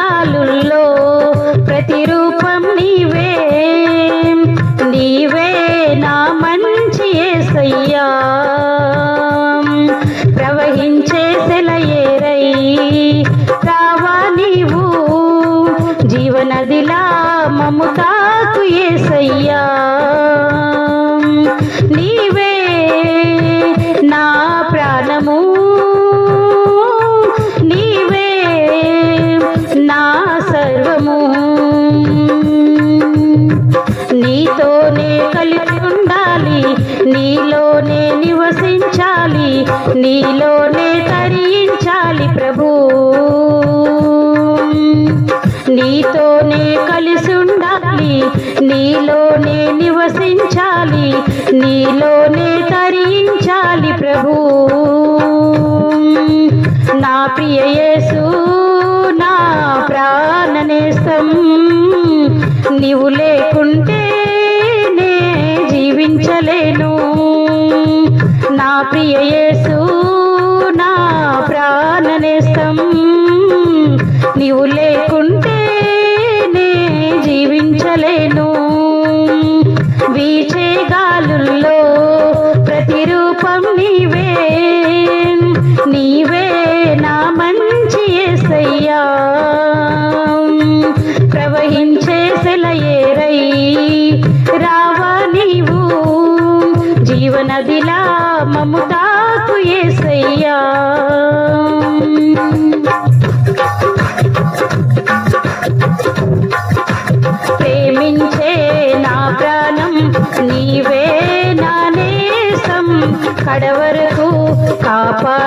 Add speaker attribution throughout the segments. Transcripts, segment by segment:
Speaker 1: గాలుల్లో నీలోనే తరించాలి ప్రభు. నీతోనే కలిసి ఉండాలి నీలోనే నివసించాలి నీలోనే తరించాలి ప్రభు. నా ప్రియ నా ప్రాణనేస్తం నీవులే నా ప్రియ యేసు నా ప్రాణనేస్తం. నీవు లేకుంటే నే జీవించలేను. వీచే గాలుల్లో ప్రతిరూపం నీవే. నీవే నా మంచి ఏసయ్యా ప్రవహించ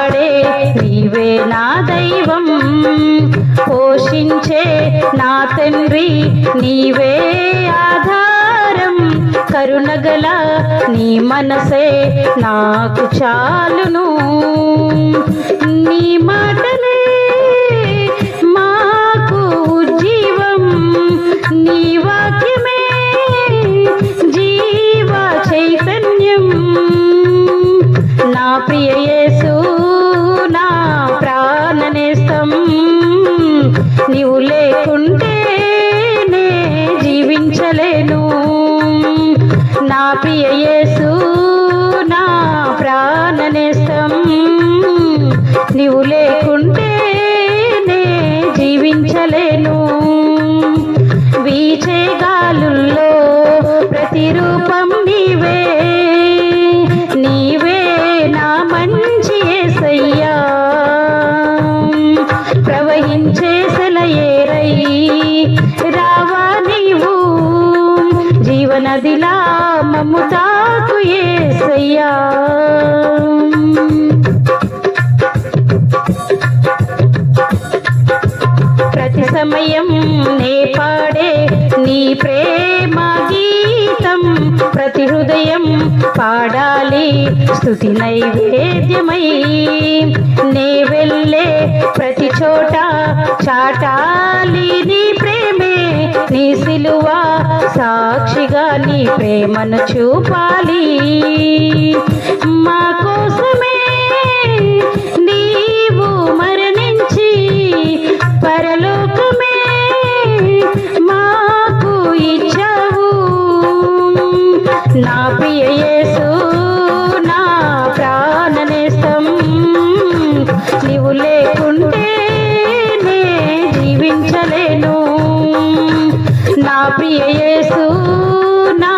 Speaker 1: కాపాడే నీవే నా దైవం. పోషించే నా తండ్రి నీవే ఆధారం. కరుణగల నీ మనసే నాకు చాలును. నీ మాటలే జీవించలేను నా ప్రియ నా ప్రాణనేస్తం. నీవు సమయం నే పాడే నీ ప్రేమ గీతం ప్రతి హృదయం పాడాలి. స్థుతి నైవేద్యమై నే వెళ్ళే ప్రతి చోట చాటాలి నీ ప్రేమే. నీ సిలువ సాక్షిగా నీ ప్రేమను చూపాలి. మా నా నా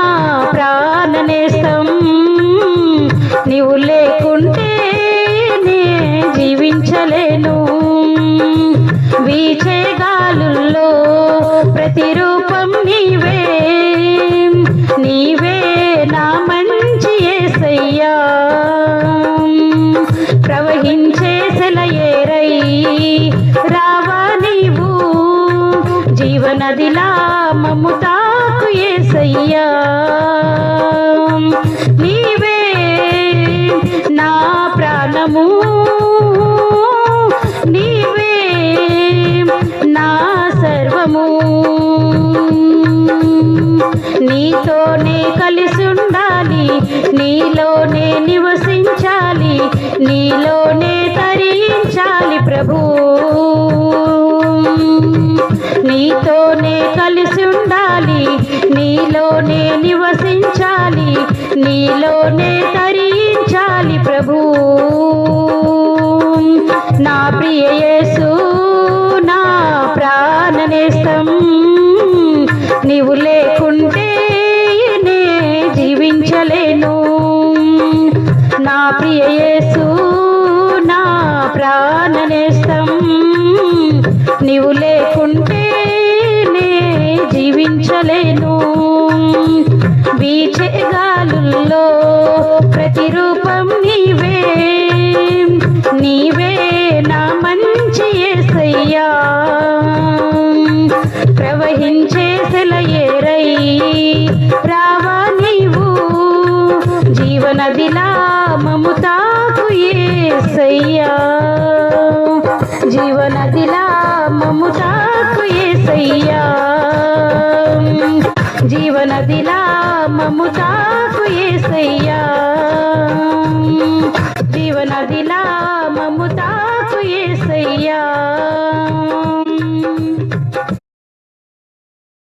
Speaker 1: జీవనదిలా మమ్ముతాకు ఏసయ్యా. నీలోనే తరించాలి ప్రభు. నా ప్రియయేసు నా ప్రాణనేస్తం నీవు లేకుంటే నే జీవించలేను. నా ప్రియయేసు నా ప్రాణనేస్తం నీవు లేకుంటే నే జీవించలేను. వీచే గాలుల్లో ప్రతిరూపం నీవే. నీవే నా మంచి ఏసయ్యా. ప్రవహించే సెలయేరై రావా నీవు. జీవనదిలా మముతాకు ఏసయ్యా. జీవనదిలా మముతాకు ఏసయ్యా. జీవనదిలా మముతాకు ఏసయ్యా ఏసయ్యా.